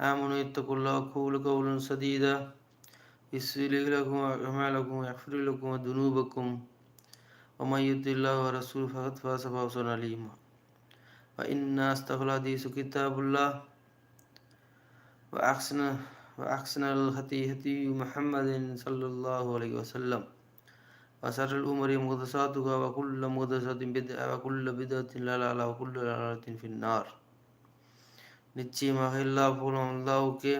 آمنوا اتقوا الله وقولوا قولا سديدا. يصلح لكم أعمالكم ويغفر لكم ذنوبكم. ومن يطع الله ورسوله فقد فاز فوزا عليما فإن أصدق الحديث كتاب الله. وأحسن وأحسن الهدي هدي محمد صلى الله عليه وسلم. وشر الأمور محدثاتها وكل محدثة بدعة وكل بدعة ضلالة وكل ضلالة في النار. நிச்சயமாக எல்லா புகழும் அல்லாவுக்கே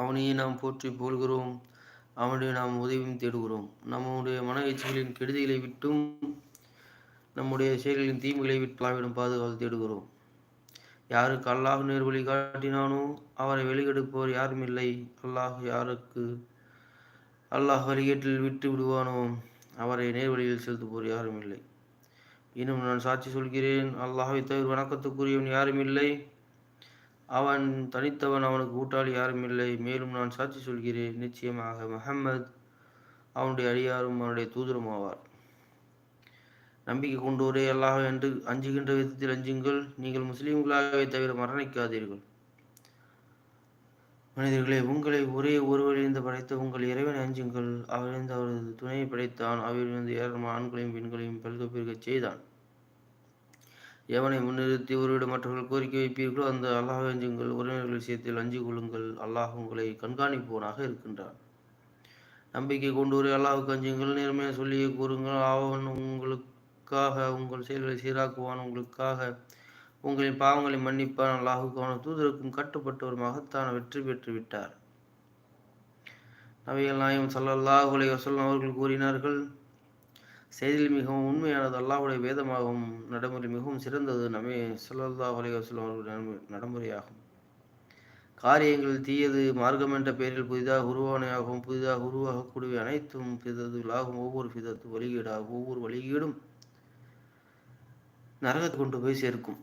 அவனையே நாம் போற்றி போல்கிறோம் அவனுடைய நாம் உதவியும் தேடுகிறோம். நம்முடைய மன எச்சரிகளின் கெடுதிகளை விட்டும் நம்முடைய செயல்களின் தீமைகளை விட்டு பாதுகாத்து தேடுகிறோம். யாருக்கு அல்லாஹ் நேர் வழி காட்டினானோ அவரை வெளியெடுப்பவர் யாரும் இல்லை. அல்லாஹ் யாருக்கு அல்லாஹ் வழிகேட்டில் விட்டு விடுவானோ அவரை நேர்வழியில் செலுத்துவோர் யாரும் இல்லை. இன்னும் நான் சாட்சி சொல்கிறேன். அல்லாஹை தவிர வணக்கத்துக்குரியவன் யாரும் இல்லை. அவன் தனித்தவன் அவனுக்கு கூட்டாளி யாரும் இல்லை. மேலும் நான் சாட்சி சொல்கிறேன். நிச்சயமாக மஹம்மத் அவனுடைய அடியாரும் அவனுடைய தூதரும் ஆவார். நம்பிக்கை கொண்டோரே அல்லாஹ் என்று அஞ்சுகின்ற விதத்தில் அஞ்சுங்கள். நீங்கள் முஸ்லீம்களாகவே தவிர மரணிக்காதீர்கள். மனிதர்களே உங்களை ஒரே ஒருவரிலிருந்து படைத்த உங்கள் இறைவனை அஞ்சுங்கள். அவரிலிருந்து அவரது துணையை படைத்தான். அவரிலிருந்து ஏராளமான ஆண்களையும் பெண்களையும் பெருக பெருகச் செய்தான். எவனை முன்னிறுத்தி ஒருவிட மற்றவர்கள் கோரிக்கை வைப்பீர்களோ அந்த அல்லாஹ் அஞ்சுங்கள் உறவினர்கள் விஷயத்தில் அஞ்சு கொள்ளுங்கள். அல்லாஹ் உங்களை கண்காணிப்பவனாக இருக்கின்றான். நம்பிக்கை கொண்டு ஒரு அல்லாஹுக்கு அஞ்சுங்கள் நேர்மையை சொல்லியே கூறுங்கள். அவன் உங்களுக்காக உங்கள் செயல்களை சீராக்குவான் உங்களுக்காக உங்களின் பாவங்களை மன்னிப்பான். அல்லாஹுக்கு தூதருக்கும் கட்டுப்பட்ட ஒரு மகத்தான வெற்றி பெற்று விட்டார். நபிகள் நாயம் சல்லல்லாஹ் அலைஹி வஸல்லம் அவர்கள் கூறினார்கள் செய்தியில் மிகவும் உண்மையானது அல்லாஹுடைய வேதமாகவும் நடைமுறை மிகவும் சிறந்தது. நபி சல்லல்லாஹ் அலைஹி அவர்களுடைய நடைமுறையாகும். காரியங்கள் தீயது மார்க்கம் என்ற பெயரில் புதிதாக உருவானையாகவும் புதிதாக உருவாகக்கூடிய அனைத்தும் பிதத்துகளாகும் ஒவ்வொரு பிதத்து வழிகீடாகும். ஒவ்வொரு வழிகீடும் நரகத்தை கொண்டு போய் சேர்க்கும்.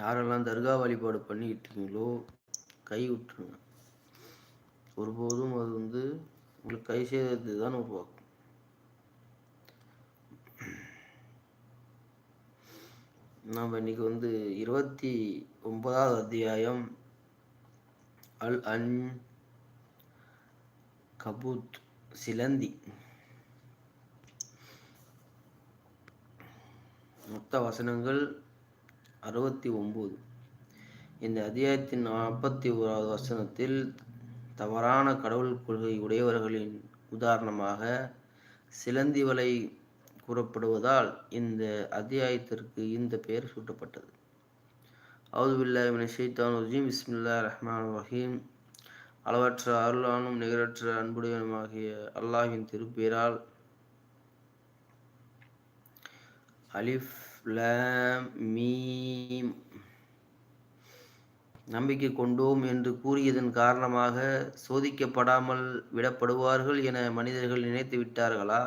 யாரெல்லாம் தர்கா வழிபாடு பண்ணிக்கிட்டீங்களோ கை விட்டுருங்க. ஒருபோதும் அது வந்து உங்களுக்கு கை செய்தது தான் உருவாக்கும். நாம் இன்னைக்கு வந்து இருபத்தி ஒன்பதாவது அத்தியாயம் அல் அன் கபூத் சிலந்தி. மொத்த வசனங்கள் அறுபத்தி ஒம்பது இந்த அத்தியாயத்தின் நாற்பத்தி ஓராவது வசனத்தில் தவறான கடவுள் கொள்கை உடையவர்களின் உதாரணமாக சிலந்தி வலை கூறப்படுவதால் இந்த அத்தியாயத்திற்கு இந்த பெயர் சூட்டப்பட்டது. அவுதுபில்லாஹிமின் ஷைத்தான் ரஜீம். பிஸ்மில்லா ரஹ்மான் ரஹீம். அளவற்ற அருளானும் நிகரற்ற அன்புடையனுமாகிய அல்லாஹின் திருப்பேரால் அலிஃப் லாம் மீம். நம்பிக்கை கொண்டோம் என்று கூறியதன் காரணமாக சோதிக்கப்படாமல் விடப்படுவார்கள் என மனிதர்கள் நினைத்து விட்டார்களா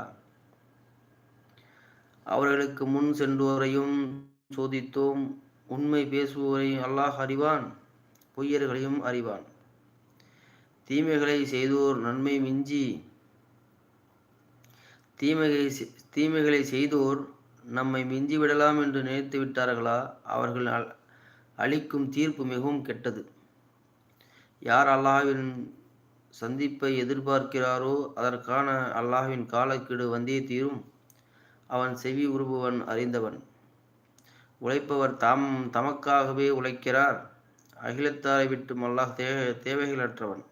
அவர்களுக்கு முன் சென்றோரையும் சோதித்தோம். உண்மை பேசுவோரையும் அல்லாஹ் அறிவான் பொய்யர்களையும் அறிவான். தீமைகளை செய்தோர் நன்மை மிஞ்சி தீமைகளை தீமைகளை செய்தோர் நம்மை மிஞ்சி விடலாம் என்று நினைத்து விட்டார்களா? அவர்கள் அளிக்கும் தீர்ப்பு மிகவும் கெட்டது. யார் அல்லாஹ்வின் சந்திப்பை எதிர்பார்க்கிறாரோ அதற்கான அல்லாஹ்வின் காலக்கெடு வந்தே தீரும். அவன் செவி உருபவன் அறிந்தவன். உழைப்பவர் தாம் தமக்காகவே உழைக்கிறார். அகிலத்தாரை விட்டு அல்லாஹ் தே தேவைகளற்றவன்.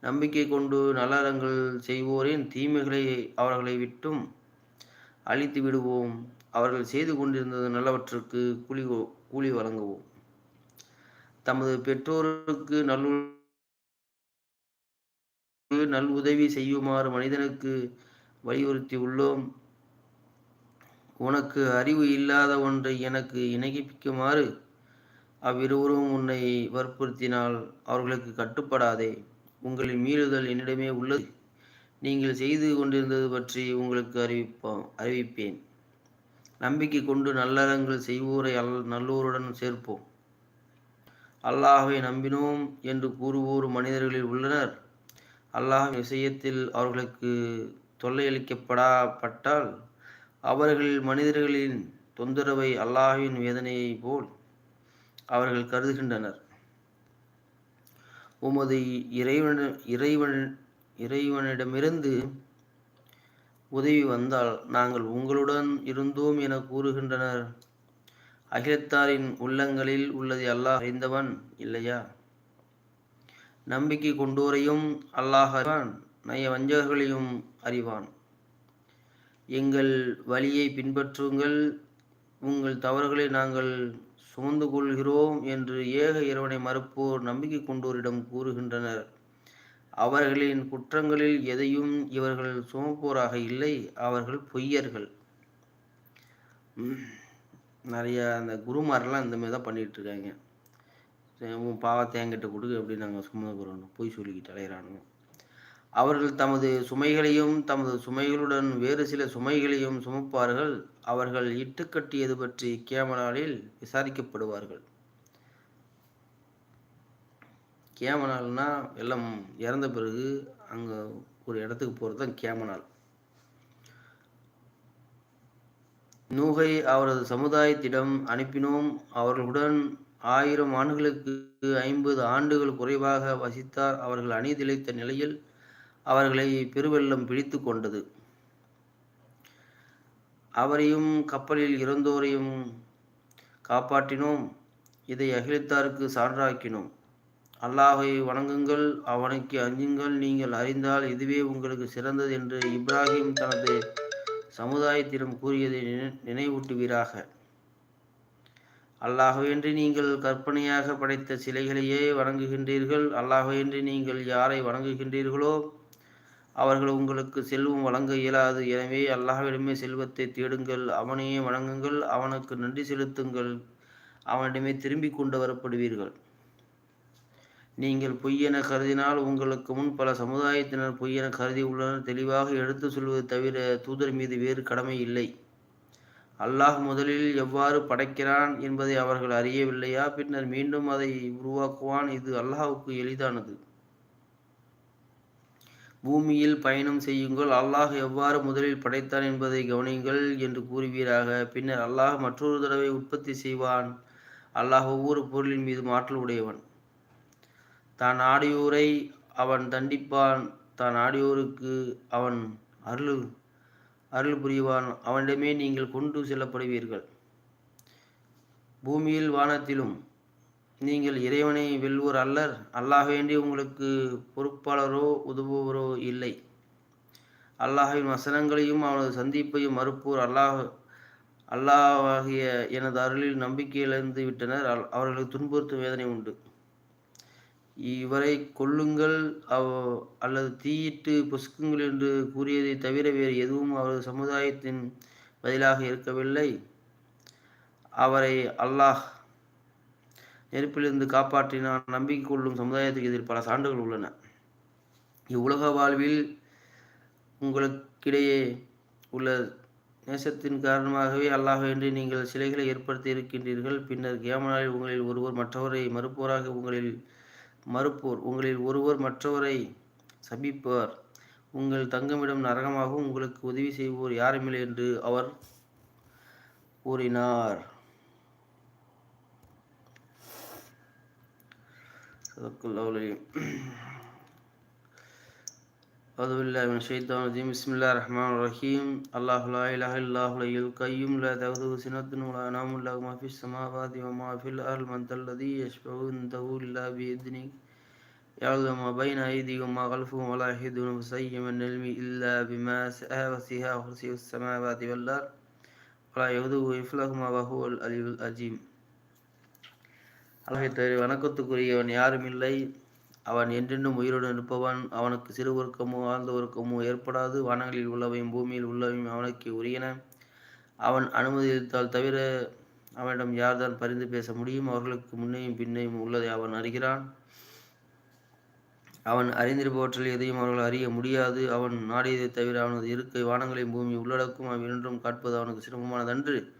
நம்பிக்கை கொண்டு நலரங்கள் செய்வோரின் தீமைகளை அவர்களை விட்டும் அழித்து விடுவோம். அவர்கள் செய்து கொண்டிருந்தது நல்லவற்றுக்கு கூலி கூலி வழங்குவோம். தமது பெற்றோருக்கு நல்லு நல் உதவி செய்யுமாறு மனிதனுக்கு வலியுறுத்தி உள்ளோம் உனக்கு அறிவு இல்லாத ஒன்றை எனக்கு இணைப்பிக்குமாறு அவ்விருவரும் உன்னை வற்புறுத்தினால் அவர்களுக்கு கட்டுப்படாதே. உங்களின் மீறுதல் என்னிடமே உள்ளது. நீங்கள் செய்து கொண்டிருந்தது பற்றி உங்களுக்கு அறிவிப்போம் அறிவிப்பேன். நம்பிக்கை கொண்டு நல்லறங்கள் செய்வோரை அல் நல்லோருடன் சேர்ப்போம். அல்லாஹை நம்பினோம் என்று கூறுவோர் மனிதர்களில் உள்ளனர். அல்லாஹ் விஷயத்தில் அவர்களுக்கு தொல்லையளிக்கப்படாப்பட்டால் அவர்கள் மனிதர்களின் தொந்தரவை அல்லாஹின் வேதனையை போல் அவர்கள் கருதுகின்றனர். உமது இறைவன இறைவன் இறைவனிடமிருந்து உதவி வந்தால் நாங்கள் உங்களுடன் இருந்தோம் என கூறுகின்றனர். அகிலத்தாரின் உள்ளங்களில் உள்ளதை அல்லாஹ் அறிந்தவன் இல்லையா? நம்பிக்கை கொண்டோரையும் அல்லாஹ் அறிவான் நய வஞ்சகர்களையும் அறிவான். எங்கள் வழியை பின்பற்றுங்கள். உங்கள் தவறுகளை நாங்கள் சுமந்து கொள்கிறோம் என்று ஏக இறைவனை மறுப்போர் நம்பிக்கை கொண்டோரிடம் கூறுகின்றனர். அவர்களின் குற்றங்களில் எதையும் இவர்கள் சுமப்போராக இல்லை அவர்கள் பொய்யர்கள். நிறைய அந்த குருமாரெல்லாம் இந்த மாதிரி தான் பண்ணிகிட்டு இருக்காங்க உன் பாவத்தை என்கிட்ட கொடுக்கு அப்படின்னு நாங்கள் சுமந்துக்கிறோம் பொய் சொல்லிக்கிட்டு அலையிறானுங்க. அவர்கள் தமது சுமைகளையும் தமது சுமைகளுடன் வேறு சில சுமைகளையும் சுமப்பார்கள். அவர்கள் இட்டுக்கட்டியது பற்றி கேமனாலில் விசாரிக்கப்படுவார்கள். கேமனால்னா எல்லாம் இறந்த பிறகு அங்கே ஒரு இடத்துக்கு போகிறது தான் கேமனால். நூகை அவரது சமுதாயத்திடம் அனுப்பினோம். அவர்களுடன் ஆயிரம் ஆண்டுகளுக்கு ஐம்பது ஆண்டுகள் குறைவாக வசித்தார். அவர்கள் அணிதிளைத்த நிலையில் அவர்களை பெருவெள்ளம் பிடித்து கொண்டது. அவரையும் கப்பலில் இறந்தோரையும் காப்பாற்றினோம். இதை அகிலித்தாருக்கு சான்றாக்கினோம். அல்லாஹை வணங்குங்கள் அவனுக்கு அஞ்சுங்கள். நீங்கள் அறிந்தால் இதுவே உங்களுக்கு சிறந்தது என்று இப்ராஹிம் தனது சமுதாயத்திடம் கூறியதை நினைவூட்டுவீராக. அல்லாஹுவென்று நீங்கள் கற்பனையாக படைத்த சிலைகளையே வணங்குகின்றீர்கள். அல்லாஹுவென்று நீங்கள் யாரை வணங்குகின்றீர்களோ அவர்கள் உங்களுக்கு செல்வம் வழங்க இயலாது. எனவே அல்லாஹ்விடமே செல்வத்தை தேடுங்கள் அவனையே வணங்குங்கள் அவனுக்கு நன்றி செலுத்துங்கள் அவனிடமே திரும்பி கொண்டு வரப்படுவீர்கள். நீங்கள் பொய்யென கருதினால் உங்களுக்கு முன் பல சமுதாயத்தினர் பொய்யென கருதி உள்ளனர். தெளிவாக எடுத்து சொல்வது தவிர தூதர் மீது வேறு கடமை இல்லை. அல்லாஹ் முதலில் எவ்வாறு படைக்கிறான் என்பதை அவர்கள் அறியவில்லையா? பின்னர் மீண்டும் அதை உருவாக்குவான். இது அல்லாஹுக்கு எளிதானது. பூமியில் பயணம் செய்யுங்கள். அல்லாஹ் எவ்வாறு முதலில் படைத்தான் என்பதை கவனியுங்கள் என்று கூறுவீராக. பின்னர் அல்லாஹ் மற்றொரு தடவை உற்பத்தி செய்வான். அல்லாஹ் ஒவ்வொரு பொருளின் மீது மாற்றல் உடையவன். தான் ஆடியோரை அவன் தண்டிப்பான். தான் ஆடியோருக்கு அவன் அருள் அருள் புரிவான். அவனிடமே நீங்கள் கொண்டு செல்லப்படுவீர்கள். பூமியில் வானத்திலும் நீங்கள் இறைவனை வெல்வோர் அல்லர். அல்லாஹ் வேண்டி உங்களுக்கு பொறுப்பாளரோ உதவுவரோ இல்லை. அல்லாஹின் வசனங்களையும் அவனது சந்திப்பையும் மறுப்போர் அல்லாஹ் அல்லாஹாகிய எனது அருளில் நம்பிக்கை இழந்து விட்டனர் அவர்களுக்கு துன்புறுத்தும் வேதனை உண்டு. இவரை கொல்லுங்கள். அவ் அல்லது தீயிட்டு பொசுக்குங்கள் என்று கூறியதை தவிர வேறு எதுவும் அவரது சமுதாயத்தின் பதிலாக இருக்கவில்லை. அவரை அல்லாஹ் நெருப்பிலிருந்து காப்பாற்றினான். நம்பிக்கை கொள்ளும் சமுதாயத்துக்கு இதில் பல சான்றுகள் உள்ளன. இவ்வுலக வாழ்வில் உங்களுக்கிடையே உள்ள நேசத்தின் காரணமாகவே அல்லாஹ் என்று நீங்கள் சிலைகளை ஏற்படுத்தி இருக்கின்றீர்கள். பின்னர் கேமனாலில் உங்களில் ஒருவர் மற்றவரை மறுப்போராக உங்களில் மறுப்போர் உங்களில் ஒருவர் மற்றவரை சபிப்பார் உங்கள் தங்கமிடம் நரகமாகவும் உங்களுக்கு உதவி செய்வோர் யாருமில்லை என்று அவர் கூறினார். أعوذ بالله من الشيطان الرجيم. بسم الله الرحمن الرحيم. الله لا إله إلا الله الحي القيوم. لا تأخذه سنة ولا نوم. له ما في السماوات وما في الأرض. من ذا الذي يشفع عنده إلا بإذنه. يعلم ما بين أيديهم وما خلفهم ولا يحيطون بشيء من العلم إلا بما شاء وسع كرسيه السماوات والأرض. ولا يؤوده حفظهما وهو العلي العظيم. அழகை தவிர வணக்கத்துக்குரியவன் யாரும் இல்லை அவன் என்றென்றும் உயிருடன் இருப்பவன். அவனுக்கு சிறு உருக்கமோ ஆழ்ந்த உருக்கமோ ஏற்படாது. வானங்களில் உள்ளவையும் பூமியில் உள்ளவையும் அவனுக்கு உரியன. அவன் அனுமதித்தால் தவிர அவனிடம் யார்தான் பரிந்து பேச முடியும்? அவர்களுக்கு முன்னையும் பின்னையும் உள்ளதை அவன் அறிகிறான். அவன் அறிந்திருப்பவற்றில் எதையும் அவர்கள் அறிய முடியாது. அவன் நாடியதை தவிர அவனது இருக்கை வானங்களையும் பூமி உள்ளடக்கும். அவன் இரண்டும் காட்பது அவனுக்கு சிரமமானதன்று.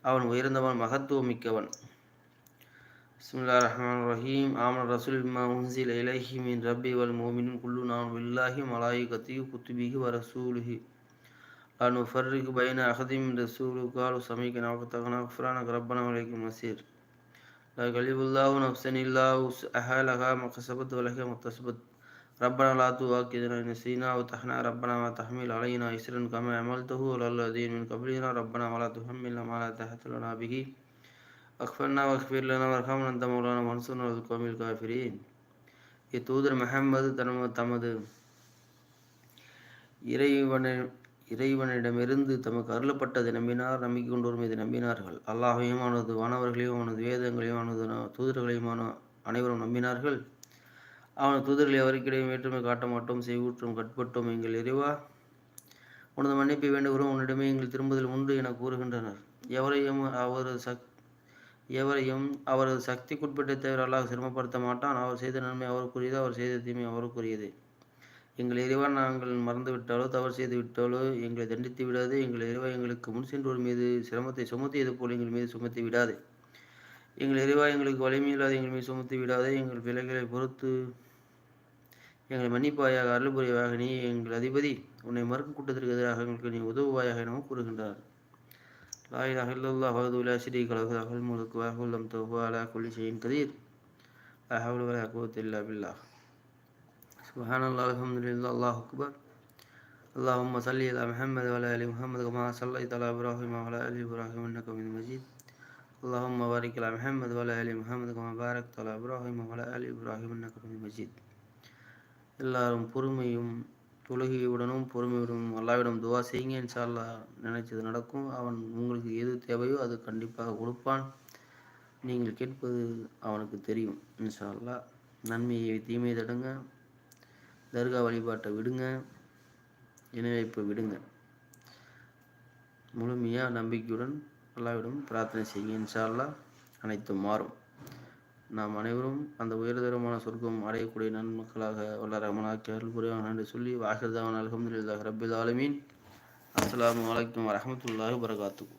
அவன் உயர்ந்தவன் மகத்துவம் بسم الله الرحمن الرحيم. آمن الرسول بما أنزل إليه من ربي والمؤمنين كلنا آمن بالله ملائكته وكتبه ورسوله. لا نفرق بين أحد من رسوله. قالوا سمعنا وقتنا غفرانك ربنا وإليك المصير. لا يكلف الله نفسا إلا وسعها. لها ما كسبت ولها ما اكتسبت. ربنا لا تؤاخذنا إن نسينا وتحنا ربنا ما تحمل علينا إسرا كما عملته على الذين من قبلنا. ربنا ولا تحملنا ما لا تحت لنا به. அக்ஃபர்னா அக்ஃபீர் லனா வர்ஹாம் அந்த மௌலானா மன்சூர் அது கோமில் காஃபிரீன் இத்தூதர் மெஹம்மது தனம தமது இறைவனை இறைவனிடமிருந்து தமக்கு அருளப்பட்டதை நம்பினார் நம்பிக்கை கொண்டோரும் இதை நம்பினார்கள். அல்லாஹையும் அவனது வானவர்களையும் அவனது வேதங்களையும் அவனது தூதர்களையும் அனைவரும் நம்பினார்கள். அவனது தூதர்களை அவருக்கிடையும் வேற்றுமை காட்ட மாட்டோம் செய்வூற்றும் கட்பட்டோம் எங்கள் இறைவா உனது மன்னிப்பை வேண்டுகிறோம். உன்னிடமே எங்கள் திரும்புதல் உண்டு என கூறுகின்றனர். எவரையும் அவரது சக் எவரையும் அவரது சக்திக்குட்பட்ட தவிர அல்லாஹ் சிரமப்படுத்த மாட்டான். அவர் செய்த நன்மை அவருக்குரியது அவர் செய்த தீமை அவருக்குரியது. எங்கள் இறைவன் நாங்கள் மறந்துவிட்டாலோ தவறு செய்து விட்டாலோ எங்களை தண்டித்து விடாது. எங்கள் இறைவா எங்களுக்கு முன் சென்றோர் மீது சிரமத்தை சுமத்தியது போல் எங்கள் மீது சுமத்தி விடாது. எங்கள் இறைவா எங்களுக்கு வலிமையில்லாத எங்கள் மீது சுமத்தி விடாது. எங்கள் பிள்ளைகளை பொறுத்து எங்களை மன்னிப்பாயாக அருள்புரிவாக நீ எங்கள் அதிபதி. உன்னை மறுக்கும் கூட்டத்திற்கு எதிராக எங்களுக்கு நீ உதவுவாயாக எனவும் கூறுகின்றார். லாயிலாக இல்லல்லா ஹவதுல்லா ஸ்ரீ கலகு அகல் முழுக்கு வாகுல்லம் தோபா அலா குல்லி செய்யின் கதீர் அஹவுல் வலா குவத்தில்லா பில்லா سبحان الله الحمد لله الله أكبر اللهم صل على محمد وعلى آل محمد كما صليت على إبراهيم وعلى آل إبراهيم إنك حميد مجيد اللهم بارك على محمد وعلى آل محمد كما باركت على إبراهيم وعلى آل إبراهيم إنك حميد مجيد எல்லாரும் பொறுமையும் தொழுகையுடனும் பொறுமையுடனும் அல்லாவிடம் துவா செய்யுங்க. இன்ஷால்லா நினைச்சது நடக்கும். அவன் உங்களுக்கு எது தேவையோ அது கண்டிப்பாக கொடுப்பான். நீங்கள் கேட்பது அவனுக்கு தெரியும். இன்ஷால்லா நன்மையை தீமை தடுங்க. தர்கா வழிபாட்டை விடுங்க. இணைவைப்பை விடுங்க. முழுமையாக நம்பிக்கையுடன் அல்லாவிடம் பிரார்த்தனை செய்யுங்க. இன்ஷால்லா அனைத்தும் மாறும். நாம் அனைவரும் அந்த உயர்தரமான சொர்க்கம் அடையக்கூடிய நன்மக்களாக வல்ல ரமணாக்கி அருள் புரிவாங்க என்று சொல்லி வாகிர்தான் அலமதுல்லாஹ் ரபில் ஆலமீன். அஸ்லாம் வலைக்கம் வரமத்துல்லாஹ் வரகாத்து